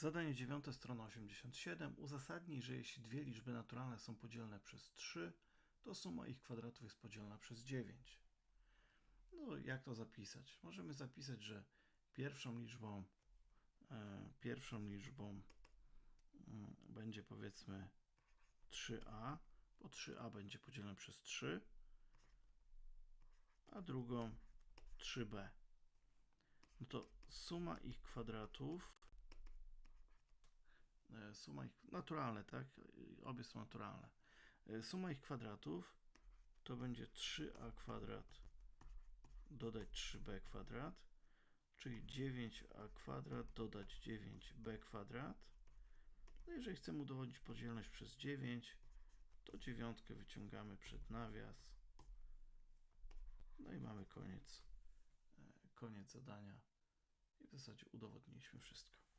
Zadanie dziewiąte, strona 87. Uzasadnij, że jeśli dwie liczby naturalne są podzielne przez 3, to suma ich kwadratów jest podzielna przez 9. No, jak to zapisać? Możemy zapisać, że pierwszą liczbą, e, pierwszą liczbą mm, będzie powiedzmy 3a, bo 3a będzie podzielone przez 3, a drugą 3b. No to suma ich kwadratów suma ich, naturalne, tak? Obie są naturalne. E, Suma ich kwadratów to będzie 3a kwadrat dodać 3b kwadrat, czyli 9a kwadrat dodać 9b kwadrat. No jeżeli chcemy udowodnić podzielność przez 9, to dziewiątkę wyciągamy przed nawias. No i mamy koniec, e, koniec zadania. I w zasadzie udowodniliśmy wszystko.